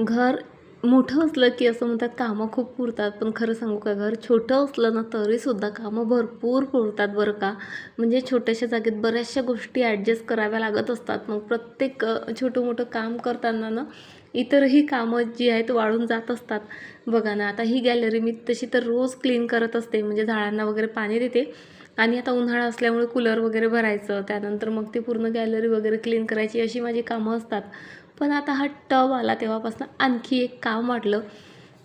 घर मोठं असलं की असं म्हणतात कामं खूप पुरतात. पण खरं सांगू का घर छोटं असलं ना तरीसुद्धा कामं भरपूर पुरतात बरं का. म्हणजे छोट्याशा जागेत बऱ्याचशा गोष्टी ॲडजस्ट कराव्या लागत असतात. मग प्रत्येक छोटं मोठं काम करताना ना इतरही कामं जी आहेत वाढून जात असतात. बघा ना आता ही गॅलरी मी तशी तर रोज क्लीन करत असते. म्हणजे झाडांना वगैरे पाणी देते. आणि आता उन्हाळा असल्यामुळे कूलर वगैरे भरायचं त्यानंतर मग ती पूर्ण गॅलरी वगैरे क्लीन करायची अशी माझी कामं असतात. पण आता हा टब आला तेव्हापासून आणखी एक काम वाटलं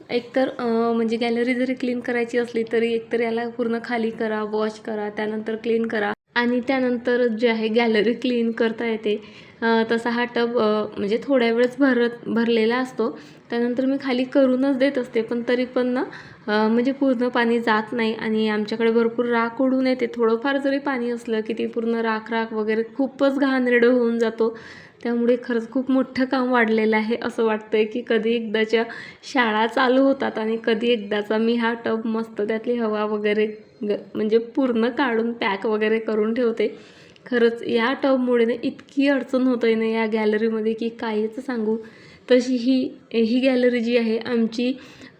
एकतर म्हणजे गॅलरी जरी क्लीन करायची असली तरी एकतर याला पूर्ण खाली करा वॉश करा त्यानंतर क्लीन करा. आणि त्यानंतर जे आहे गॅलरी क्लीन करता येते. तसा हा टब म्हणजे थोड्या वेळच भरत भरलेला असतो. त्यानंतर मी खाली करूनच देत असते पण तरी पण ना म्हणजे पूर्ण पाणी जात नाही आणि आमच्याकडे भरपूर राख उडून येते. थोडंफार जरी पाणी असलं की ती पूर्ण राख राख वगैरे खूपच घाणेरडं होऊन जातो. त्यामुळे खरंच खूप मोठं काम वाढलेलं आहे असं वाटतं आहे की कधी एकदाच्या शाळा चालू होतात आणि कधी एकदाचा मी हा टब मस्त त्यातली हवा वगैरे ग म्हणजे पूर्ण काढून पॅक वगैरे करून ठेवते. खरंच या टबमुळे ना इतकी अडचण होत आहे ना या गॅलरीमध्ये की काहीच सांगू. तशी ही ही गॅलरी जी आहे आमची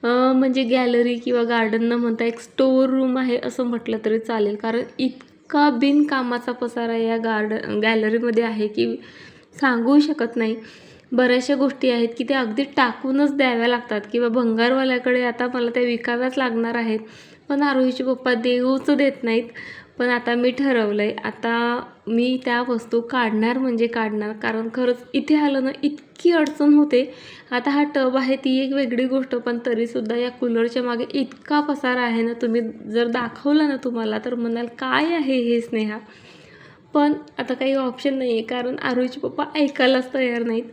म्हणजे गॅलरी किंवा गार्डन न म्हणता एक स्टोअर रूम आहे असं म्हटलं तरी चालेल. कारण इतका बिनकामाचा पसारा या गार्ड गॅलरीमध्ये आहे की सांगू शकत नाही. बऱ्याचशा गोष्टी आहेत की त्या अगदी टाकूनच द्याव्या लागतात किंवा भंगारवाल्याकडे आता मला त्या विकाव्याच लागणार आहेत. पण आरोहीचे पप्पा देऊच देत नाहीत. पण आता मी ठरवलं आहे आता मी त्या वस्तू काढणार म्हणजे काढणार. कारण खरंच इथे आलं ना इतकी अडचण होते. आता हा टब आहे ती एक वेगळी गोष्ट. पण तरीसुद्धा या कूलरच्या मागे इतका पसारा आहे ना तुम्ही जर दाखवलं ना तुम्हाला तर म्हणाल काय आहे हे स्नेहा? पण आता काही ऑप्शन नाही आहे कारण आरोहीचे पप्पा ऐकायलाच तयार नाहीत.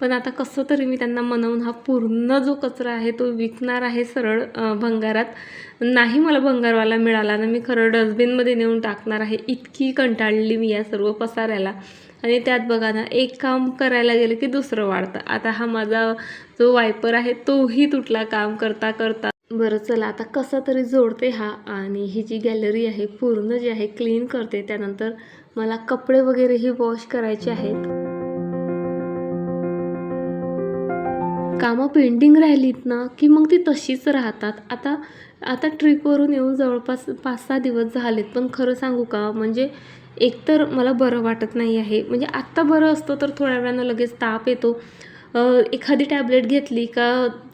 पण आता कसं तरी मी त्यांना मनवून हा पूर्ण जो कचरा आहे तो विकणार आहे सरळ भंगारात. नाही मला भंगारवाला मिळाला ना मी खरं डस्टबिनमध्ये नेऊन टाकणार आहे. इतकी कंटाळली मी या सर्व पसाऱ्याला. आणि त्यात बघा ना एक काम करायला गेलं की दुसरं वाढतं. आता हा माझा जो वायपर आहे तोही तुटला काम करता करता बरं चला आता कसा तरी जोडते हा आणि ही जी गॅलरी आहे पूर्ण जी आहे क्लीन करते. त्यानंतर मला कपडे वगैरेही वॉश करायचे आहेत. कामं पेंडिंग राहिलीत ना की मग ती तशीच राहतात. आता आता ट्रिपवरून येऊन जवळपास पाच सहा दिवस झालेत पण खरं सांगू का? म्हणजे एकतर मला बरं वाटत नाही आहे. म्हणजे आत्ता बरं असतं तर थोड्या वेळानं लगेच ताप येतो. एखादी टॅबलेट घेतली का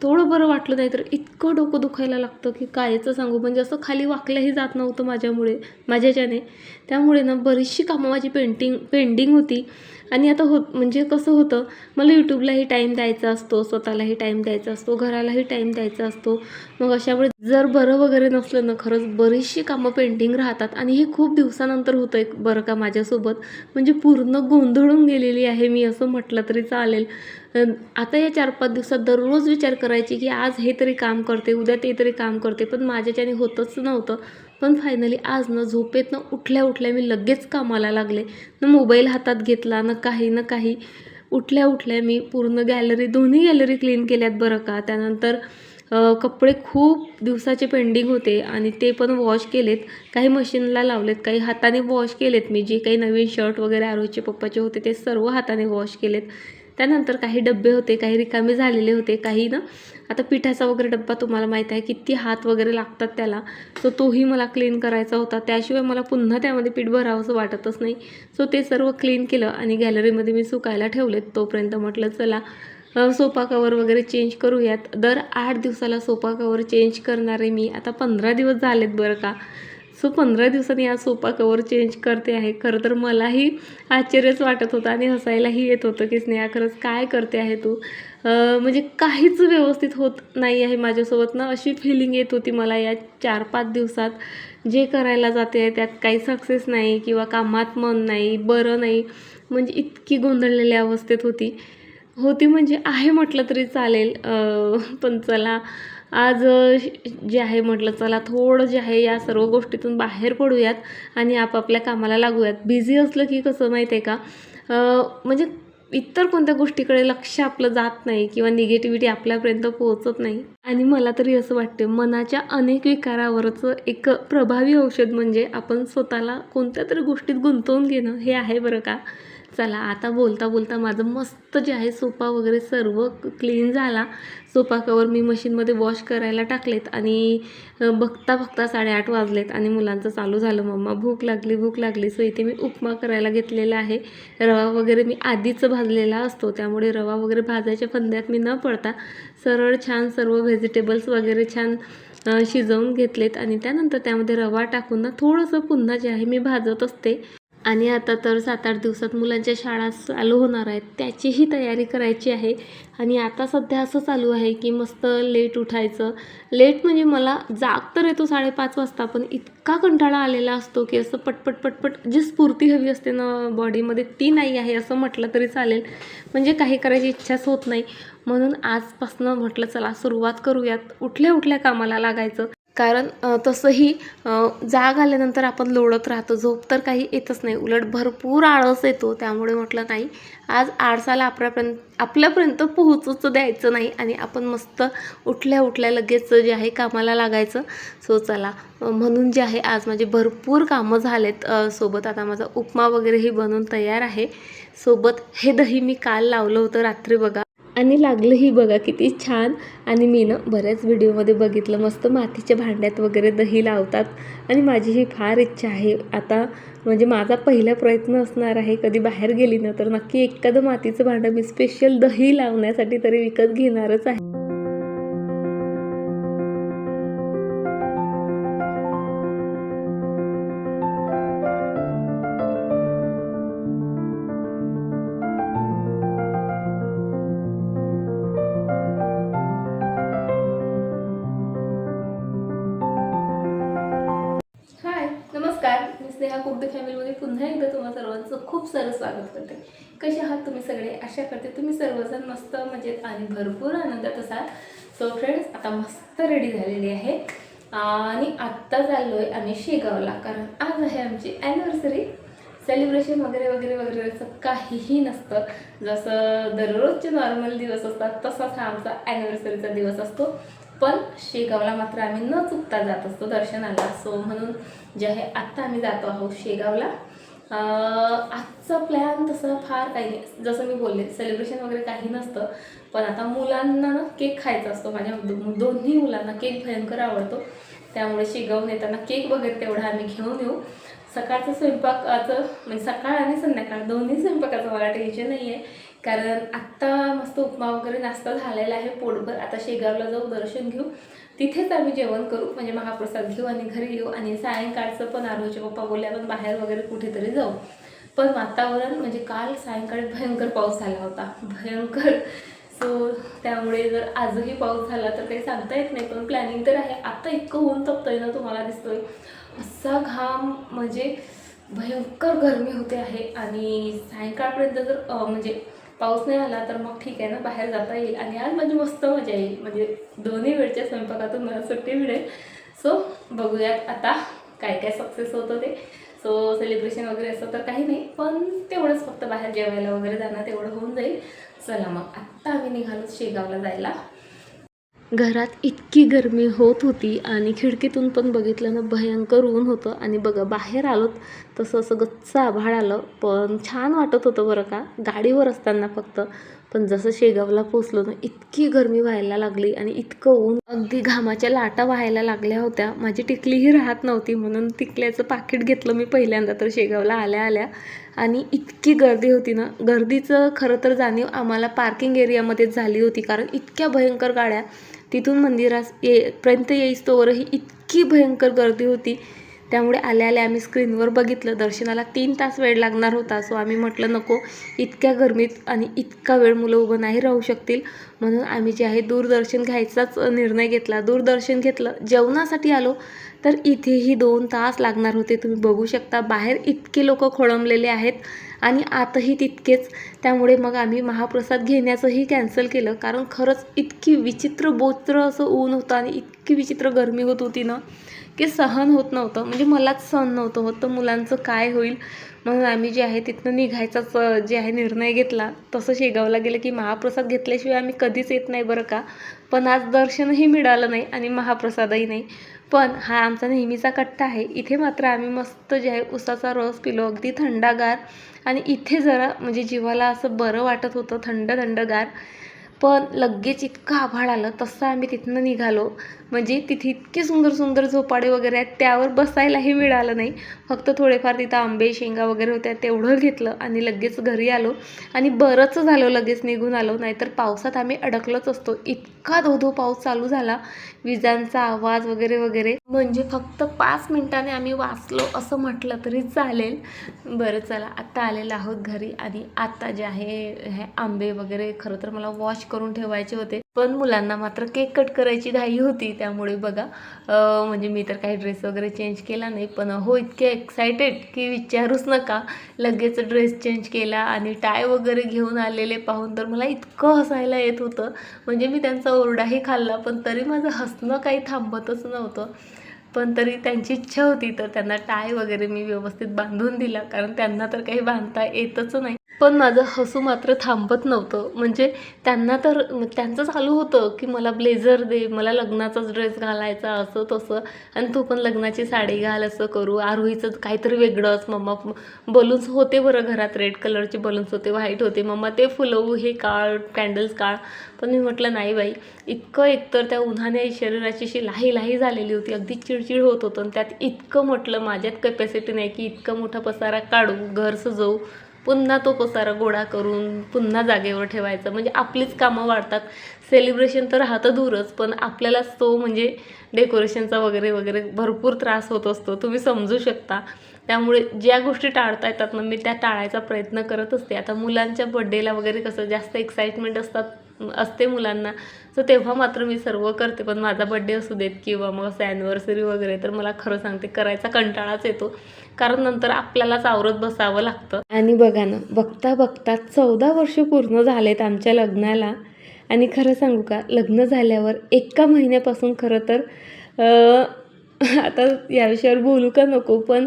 थोडं बरं वाटलं नाही तर इतकं डोकं दुखायला लागतं की कायचं सांगू. म्हणजे असं खाली वाकल्याही जात नव्हतं माझ्यामुळे माझ्याच्याने. त्यामुळे ना बरीचशी कामं माझी पेंटिंग पेंडिंग होती. आणि आता होत म्हणजे कसं होतं मला यूट्यूबलाही टाईम द्यायचा असतो स्वतःलाही टाईम द्यायचा असतो घरालाही टाईम द्यायचा असतो. मग अशा जर बरं वगैरे नसलं ना खरंच बरीचशी कामं पेंटिंग राहतात. आणि हे खूप दिवसानंतर होतं आहे बरं का माझ्यासोबत. म्हणजे पूर्ण गोंधळून गेलेली आहे मी असं म्हटलं तरी चालेल. आता या चार पाच दिवसात दररोज विचार करायची की आज हे तरी काम करते उद्या ते तरी काम करते पण माझ्याच्याने होतच नव्हतं. पण फायनली आज ना झोपेत ना उठल्या उठल्या मी लगेच कामाला लागले. ना मोबाईल हातात घेतला ना काही ना काही. उठल्या उठल्या मी पूर्ण गॅलरी दोन्ही गॅलरी क्लीन केल्यात बरं का. त्यानंतर कपडे खूप दिवसाचे पेंडिंग होते आणि ते पण वॉश केलेत. काही मशीनला लावलेत काही हाताने वॉश केलेत मी. जे काही नवीन शर्ट वगैरे आरोचे पप्पाचे होते ते सर्व हाताने वॉश केलेत. त्यानंतर काही डब्बे होते काही रिकामे झालेले होते काही ना. आता पिठाचा वगैरे डब्बा तुम्हाला माहीत आहे किती हात वगैरे लागतात त्याला. सो तोही मला क्लीन करायचा होता. त्याशिवाय मला पुन्हा त्यामध्ये पीठ भरावंसं वाटतच नाही. सो ते सर्व क्लीन केलं आणि गॅलरीमध्ये मी सुकायला ठेवलेत तोपर्यंत. म्हटलं चला सोपा सोफा कवर वगैरे चेंज करूयात. दर आठ दिवसाला सोफा कवर चेंज करणारे मी. आता पंधरा दिवस झालेत बरं का. सो पंधरा दिवसांनी हा सोफा कवर चेंज करते आहे. खरं तर मलाही आश्चर्यच वाटत होतं आणि हसायलाही येत होतं की स्नेहा खरंच काय करते आहे तू? म्हणजे काहीच व्यवस्थित होत नाही आहे माझ्यासोबत ना. अशी फिलिंग येत होती मला या चार पाच दिवसात. जे करायला जाते आहे त्यात काही सक्सेस नाही किंवा कामात मन नाही बरं नाही. म्हणजे इतकी गोंधळलेल्या अवस्थेत होती. होती म्हणजे आहे म्हटलं तरी चालेल. पण चला आज जे आहे म्हटलं चला थोडं जे आहे या सर्व गोष्टीतून बाहेर पडूयात आणि आपापल्या कामाला लागूयात. बिझी असलं की कसं माहिती आहे का म्हणजे इतर कोणत्या गोष्टीकडे लक्ष आपलं जात नाही किंवा निगेटिव्हिटी आपल्यापर्यंत पोहोचत नाही. आणि मला तरी असं वाटते मनाच्या अनेक विकारावरचं एक प्रभावी औषध म्हणजे आपण स्वतःला कोणत्या तरी गोष्टीत गुंतवून घेणं हे आहे बरं का? चला आता बोलता बोलता माझं मस्त जे आहे सोफा वगैरे सर्व क्लीन झाला. सोफा कवर मी मशीनमध्ये वॉश करायला टाकलेत आणि बघता बघता साडेआठ वाजलेत आणि मुलांचं चालू झालं. मम्मा भूक लागली भूक लागली. सो इथे मी उपमा करायला घेतलेला आहे. रवा वगैरे मी आधीच भाजलेला असतो त्यामुळे रवा वगैरे भाजायच्या फंद्यात मी न पडता सरळ छान सर्व व्हेजिटेबल्स वगैरे छान शिजवून घेतलेत आणि त्यानंतर त्यामध्ये रवा टाकून ना थोडंसं पुन्हा जे आहे मी भाजत असते. आणि आता तर सात आठ दिवसात मुलांच्या शाळा चालू होणार आहेत. त्याचीही तयारी करायची आहे. आणि आता सध्या असं चालू आहे की मस्त लेट उठायचं. लेट म्हणजे मला जाग तर येतो साडेपाच वाजता पण इतका कंटाळा आलेला असतो की असं पटपट पटपट जी स्फूर्ती हवी असते ना बॉडीमध्ये ती नाही आहे असं म्हटलं तरी चालेल. म्हणजे काही करायची इच्छाच होत नाही. म्हणून आजपासनं म्हटलं चला सुरुवात करूयात. उठल्या उठल्या कामाला लागायचं. कारण तसंही जाग आल्यानंतर आपण लोळत राहतो. झोप तर काही येतच नाही. उलट भरपूर आळस येतो. त्यामुळे म्हटलं नाही. आज आळसाला आपल्यापर्यंत आपल्यापर्यंत पोहोचूच द्यायचं नाही आणि आपण मस्त उठल्या उठल्या लगेच जे आहे कामाला लागायचं. सो चला म्हणून जे आहे आज माझे भरपूर कामं झालेत सोबत. आता माझा उपमा वगैरेही बनवून तयार आहे. सोबत हे दही मी काल लावलं होतं रात्री बघा. आणि लागलंही बघा किती छान. आणि मी ना बऱ्याच व्हिडिओमध्ये बघितलं मस्त मातीच्या भांड्यात वगैरे दही लावतात. आणि माझी ही फार इच्छा आहे. आता म्हणजे माझा पहिला प्रयत्न असणार आहे कधी बाहेर गेली ना तर नक्की एखादं मातीचं भांडं मी स्पेशल दही लावण्यासाठी तरी विकत घेणारच आहे. मी स्नेहा फॅमिलीमध्ये पुन्हा एकदा तुम्हा सर्वांचं खूप सारं स्वागत करते. कसे आहात तुम्ही सगळे? आशा करते तुम्ही सर्वजण मस्त मजेत आणि भरपूर आनंदात असाल. सो फ्रेंड्स आता मस्त रेडी झालेली आहे. आणि आत्ता चाललो आहे आम्ही शेगावला कारण आज आहे आमची ॲनिव्हर्सरी सेलिब्रेशन वगैरे वगैरे वगैरे असं काहीही नसतं. जसं दररोजचे नॉर्मल दिवस असतात तसाच हा आमचा ॲनिव्हर्सरीचा दिवस असतो. पण शेगावला मात्र आम्ही न चुकता जात असतो दर्शनाला. सो म्हणून जे आहे आत्ता आम्ही जातो आहोत शेगावला. आजचं आजचा प्लॅन तसं फार काही नाही. जसं मी बोलले सेलिब्रेशन वगैरे काही नसतं. पण आता मुलांना ना केक खायचा असतो. माझ्या दोन्ही मुलांना केक भयंकर आवडतो. त्यामुळे शेगावून येताना केक वगैरे तेवढा आम्ही घेऊन येऊ. सकाळचं स्वयंपाकाचं म्हणजे सकाळ आणि संध्याकाळ दोन्ही स्वयंपाकाचं मला टेन्शन नाही आहे कारण आत्ता मस्त उपमा वगैरे नाश्ता झालेला आहे पोटभर. आता शेगावला जाऊ दर्शन घेऊ. तिथेच आम्ही जेवण करू म्हणजे महाप्रसाद घेऊ आणि घरी येऊ. आणि सायंकाळचं पण आरोचे पप्पा बोलले आपण बाहेर वगैरे कुठेतरी जाऊ. पण वातावरण म्हणजे काल सायंकाळी भयंकर पाऊस झाला होता. भयंकर. सो त्यामुळे जर आजही पाऊस झाला तर काही सांगता येत नाही पण प्लॅनिंग तर आहे. आत्ता इतकं ऊन तपतंय ना तुम्हाला दिसतोय. असा घाम म्हणजे भयंकर गरमी होते आहे. आणि सायंकाळपर्यंत जर म्हणजे पाऊस नाही आला तर मग ठीक आहे ना बाहेर जाता येईल. आणि आज माझी मस्त मजा येईल. म्हणजे दोन्ही वेळच्या स्वयंपाकातून मला सुट्टी मिळेल. सो बघूयात आता काय काय सक्सेस होतं ते. सो सेलिब्रेशन वगैरे असं तर काही नाही पण तेवढंच फक्त बाहेर जेवायला वगैरे जाणं तेवढं होऊन जाईल. चला मग आत्ता आम्ही निघालो शेगावला जायला. घरात इतकी गरमी होत होती आणि खिडकीतून पण बघितलं ना भयंकर ऊन होतं. आणि बघा बाहेर आलोत तसं असं गच्च आभाळ आलं. पण छान वाटत होतं बरं का गाडीवर असताना फक्त. पण जसं शेगावला पोचलो ना इतकी गरमी व्हायला लागली आणि इतकं ऊन. अगदी घामाच्या लाटा व्हायला लागल्या होत्या. माझी टिकलीही राहत नव्हती म्हणून टिकल्याचं पाकिट घेतलं मी पहिल्यांदा तर शेगावला आल्या आल्या. आणि इतकी गर्दी होती ना गर्दीचं खरं तर जाणीव आम्हाला पार्किंग एरियामध्येच झाली होती कारण इतक्या भयंकर गाड्या. तिथून मंदिरास ये पर्यंत येईस्तोवरही इतकी भयंकर गर्दी होती. त्यामुळे आल्या आल्या आम्ही स्क्रीनवर बघितलं. दर्शनाला तीन तास वेळ लागणार होता. सो आम्ही म्हटलं नको इतक्या गरमीत आणि इतका वेळ मुलं उभं नाही राहू शकतील. म्हणून आम्ही जे आहे दूरदर्शन घ्यायचाच निर्णय घेतला. दूरदर्शन घेतलं. जेवणासाठी आलो तर इथेही दोन तास लागणार होते. तुम्ही बघू शकता बाहेर इतके लोक खोळंबलेले आहेत. आणि आतही तितकेच. त्यामुळे मग आम्ही महाप्रसाद घेण्याचंही कॅन्सल केलं. कारण खरंच इतकी विचित्र बोत्र असं ऊन होतं आणि इतकी विचित्र गरमी होत होती ना की सहन होत नव्हतं. म्हणजे मलाच सहन नव्हतं होत तर मुलांचं काय होईल? म्हणून आम्ही जे आहे तिथनं निघायचाच जे आहे निर्णय घेतला. तसं शेगावला गेलं की महाप्रसाद घेतल्याशिवाय आम्ही कधीच येत नाही बरं का. पण आज दर्शनही मिळालं नाही आणि महाप्रसादही नाही. पण हा आमचा नेहमीचा कट्टा आहे. इथे मात्र आम्ही मस्त जे आहे उसाचा रस पिलो. अगदी थंडागार. आणि इथे जरा म्हणजे जीवाला असं बरं वाटत होतं थंड थंडगार. पण लगेच इतकं आभाळ आलं तसं आम्ही तिथनं निघालो. म्हणजे तिथे इतके सुंदर सुंदर झोपाडे वगैरे आहेत त्यावर बसायलाही मिळालं नाही. फक्त थोडेफार तिथं आंबे शेंगा वगैरे होत्या तेवढं घेतलं आणि लगेच घरी आलो. आणि बरंच झालं लगेच निघून आलो नाहीतर पावसात आम्ही अडकलोच असतो. इतका धोधो पाऊस चालू झाला विजांचा आवाज वगैरे वगैरे. म्हणजे फक्त पाच मिनिटाने आम्ही वाचलो असं म्हटलं तरी चालेल. बरं चला आत्ता आलेलं आहोत घरी. आणि आत्ता जे आहे हे आंबे वगैरे खरं तर मला वॉश करून ठेवायचे होते. पण मुलांना मात्र केक कट करायची घाई होती. त्यामुळे बघा म्हणजे मी तर काही ड्रेस वगैरे चेंज केला नाही. पण हो इतके एक्सायटेड की विचारूच नका. लगेच ड्रेस चेंज केला आणि टाय वगैरे घेऊन आलेले पाहून तर मला इतकं हसायला येत होतं. म्हणजे मी त्यांचा ओरडाही खाल्ला पण तरी माझं हसणं काही थांबतच नव्हतं. पण तरी त्यांची इच्छा होती तर त्यांना टाय वगैरे मी व्यवस्थित बांधून दिला. कारण त्यांना तर काही बांधता येतच नाही. पण माझं हसू मात्र थांबत नव्हतं. म्हणजे त्यांना तर त्यांचं चालू होतं की मला ब्लेझर दे मला लग्नाचाच ड्रेस घालायचा असं तसं. आणि तू पण लग्नाची साडी घाल असं करू. आरोहीचं काहीतरी वेगळंच मम्मा बलून्स होते बरं घरात. रेड कलरचे बलून्स होते व्हाईट होते. मम्मा ते फुलवू हे काळ कॅन्डल्स काळ. पण मी म्हटलं नाही बाई इतकं एकतर त्या उन्हाने शरीराची अशी लाही लाही झालेली होती. अगदी चिडचिड होत होतं. आणि त्यात इतकं म्हटलं माझ्यात कॅपॅसिटी नाही की इतका मोठा पसारा काढू घर सजवू. पुन्हा तो पसारा गोळा करून पुन्हा जागेवर ठेवायचं. म्हणजे आपलीच कामं वाढतात. सेलिब्रेशन तर राहतं दूरच पण आपल्यालाच तो म्हणजे डेकोरेशनचा वगैरे वगैरे भरपूर त्रास होत असतो. तुम्ही समजू शकता. त्यामुळे ज्या गोष्टी टाळता येतात ना मी त्या टाळायचा प्रयत्न करत असते. आता मुलांच्या बड्डेला वगैरे कसं जास्त एक्साइटमेंट असतात असते मुलांना. सो तेव्हा मात्र मी सर्व करते पण माझा बड्डे असू देत किंवा मग असं ॲनिव्हर्सरी वगैरे तर मला खरं सांगते करायचा कंटाळाच येतो. कारण नंतर आपल्यालाच आवरत बसावं लागतं. आणि बघा ना बघता बघता चौदा वर्ष पूर्ण झालेत आमच्या लग्नाला. आणि खरं सांगू का लग्न झाल्यावर एका महिन्यापासून खरं तर आता या विषयावर बोलू का नको पण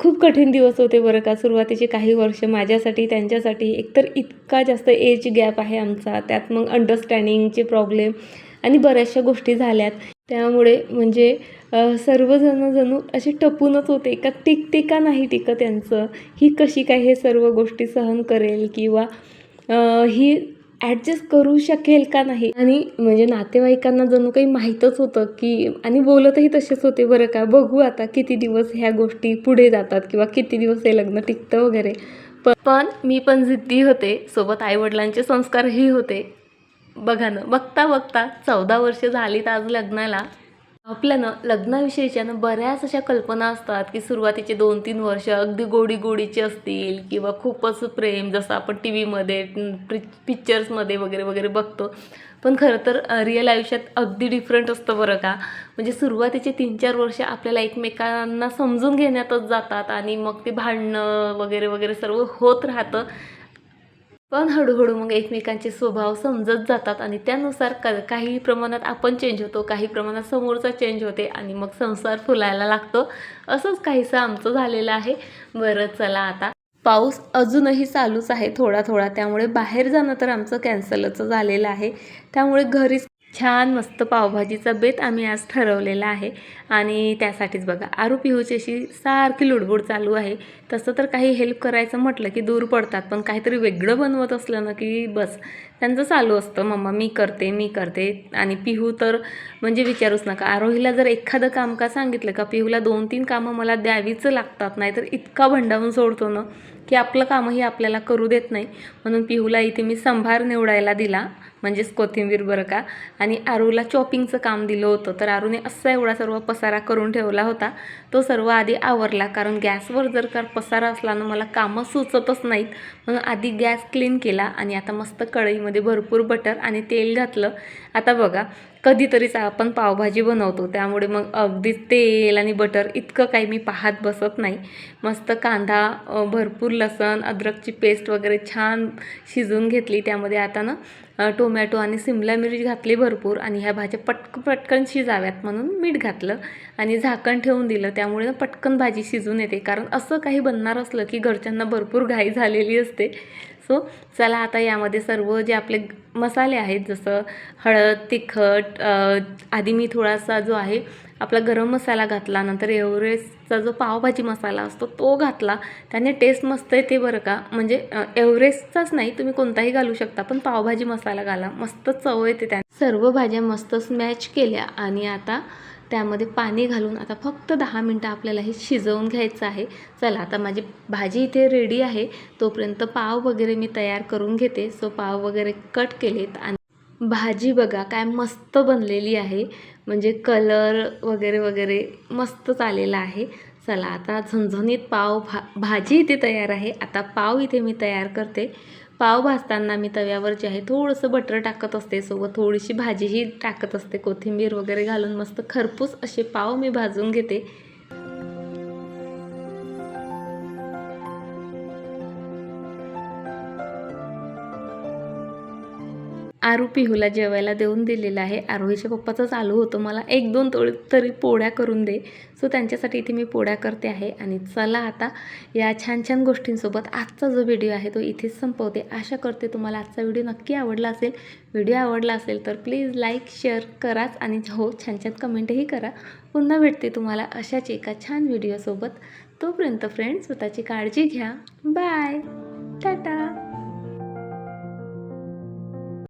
खूप कठीण दिवस होते बरं का. सुरुवातीचे काही वर्ष माझ्यासाठी त्यांच्यासाठी. एकतर इतका जास्त एज गॅप आहे आमचा. त्यात मग अंडरस्टँडिंगचे प्रॉब्लेम आणि बऱ्याचशा गोष्टी झाल्यात. त्यामुळे म्हणजे सर्वजण जणू असे टपूनच होते का टिकते का नाही टिकत त्यांचं ही कशी काय हे सर्व गोष्टी सहन करेल? किंवा ही ॲडजस्ट करू शकेल का नाही? आणि म्हणजे नातेवाईकांना जणू काही माहीतच होतं की आणि बोलतही तसेच होते बरं का बघू आता किती दिवस ह्या गोष्टी पुढे जातात किंवा किती दिवस हे लग्न टिकतं वगैरे. पण मी पण जिद्दी होते सोबत आईवडिलांचे संस्कारही होते. बघा ना बघता बघता चौदा वर्ष झालीत आज लग्नाला. आपल्या ना लग्नाविषयीच्या ना बऱ्याच अशा कल्पना असतात की सुरुवातीचे दोन तीन वर्ष अगदी गोडी गोडीचे असतील किंवा खूपच प्रेम जसं आपण टी व्हीमध्ये पिक्चर्समध्ये वगैरे वगैरे बघतो. पण खरं तर रिअल आयुष्यात अगदी डिफरंट असतं बरं का. म्हणजे सुरुवातीचे तीन चार वर्ष आपल्याला एकमेकांना समजून घेण्यातच जातात आणि मग ते भांडणं वगैरे वगैरे सर्व होत राहतं. पण हळूहळू मग एकमेकांचे स्वभाव समजत जातात आणि त्यानुसार क काही प्रमाणात आपण चेंज होतो काही प्रमाणात समोरचा चेंज होते आणि मग संसार फुलायला लागतो. असंच काहीसं आमचं झालेलं आहे. बरं चला आता. पाऊस अजूनही चालूच आहे थोडा थोडा त्यामुळे बाहेर जाणं तर आमचं कॅन्सलच झालेलं आहे. त्यामुळे घरीच छान मस्त पावभाजीचा बेत आम्ही आज ठरवलेला आहे. आणि त्यासाठीच बघा आरू पिहूची अशी सारखी लुडबुड चालू आहे. तसं तर काही हेल्प करायचं म्हटलं की दूर पडतात पण काहीतरी वेगळं बनवत असलं ना की बस त्यांचं चालू असतं. मम्मा मी करते मी करते. आणि पिहू तर म्हणजे विचारूच नका. आरोहीला जर एखादं काम का सांगितलं का पिहूला दोन तीन कामं मला द्यावीच लागतात नाहीतर इतका भंडावून सोडतो ना. की आपलं कामही आपल्याला करू देत नाही. म्हणून पिहूला इथे मी संभार निवडायला दिला म्हणजेच कोथिंबीर बरं का. आणि आरूला चॉपिंगचं काम दिलं होतं तर आरूने असा एवढा सर्व पसारा करून ठेवला होता. तो सर्व आधी आवरला कारण गॅसवर जर का पसारा असला ना मला कामं सुचतच नाहीत. म्हणून आधी गॅस क्लीन केला आणि आता मस्त कढईमध्ये भरपूर बटर आणि तेल घातलं. आता बघा कधीतरीच आपण पावभाजी बनवतो. त्यामुळे मग अगदीच तेल आणि बटर इतकं काही मी पाहत बसत नाही. मस्त कांदा भरपूर लसण अद्रकची पेस्ट वगैरे छान शिजवून घेतली. त्यामध्ये आता ना टोमॅटो आणि सिमला मिरची घातली भरपूर आणि ह्या भाज्या पटक पटकन शिजाव्यात म्हणून मीठ घातलं आणि झाकण ठेवून दिलं. त्यामुळे ना पटकन भाजी शिजून येते. कारण असं काही बनणार असलं की घरच्यांना भरपूर घाई झालेली असते. सो चला आता यामध्ये सर्व जे आपले मसाले आहेत जसं हळद तिखट आधी मी थोडासा जो आहे आपला गरम मसाला घातला नंतर एव्हरेस्टचा जो पावभाजी मसाला असतो तो घातला. त्याने टेस्ट मस्त येते बरं का? म्हणजे एव्हरेस्टचाच नाही तुम्ही कोणताही घालू शकता पण पावभाजी मसाला घाला. मस्त चव येते त्या सर्व भाज्या मस्त स्मॅच केल्या आणि आता त्यामध्ये पाणी घालून आता फक्त दहा मिनटं आपल्याला हे शिजवून घ्यायचं आहे. चला आता माझी भाजी इथे रेडी आहे. तोपर्यंत पाव वगैरे मी तयार करून घेते. सो पाव वगैरे कट केलेत आणि भाजी बघा काय मस्त बनलेली आहे. म्हणजे कलर वगैरे वगैरे मस्तच आलेला आहे. चला आता झणझणीत पाव भा भाजी इथे तयार आहे. आता पाव इथे मी तयार करते. पाव भाजताना मी तव्यावर जे आहे थोडंसं बटर टाकत असते. सोबत थोडीशी भाजीही टाकत असते. कोथिंबीर वगैरे घालून मस्त खरपूस असे पाव मी भाजून घेते. आरू पिहूला जेवायला देऊन दिलेलं आहे. आरोहीच्या पप्पाचं चालू होतं. मला एक दोन तोड तरी पोळ्या करून दे. सो त्यांच्यासाठी इथे मी पोळ्या करते आहे. आणि चला आता या छान छान गोष्टींसोबत आजचा जो व्हिडिओ आहे तो इथेच संपवते. आशा करते तुम्हाला आजचा व्हिडिओ नक्की आवडला असेल. व्हिडिओ आवडला असेल तर प्लीज लाईक शेअर कराच आणि हो छान छान कमेंटही करा. पुन्हा भेटते तुम्हाला अशाच एका छान व्हिडिओसोबत. तोपर्यंत फ्रेंड्स स्वतःची काळजी घ्या. Bye tata.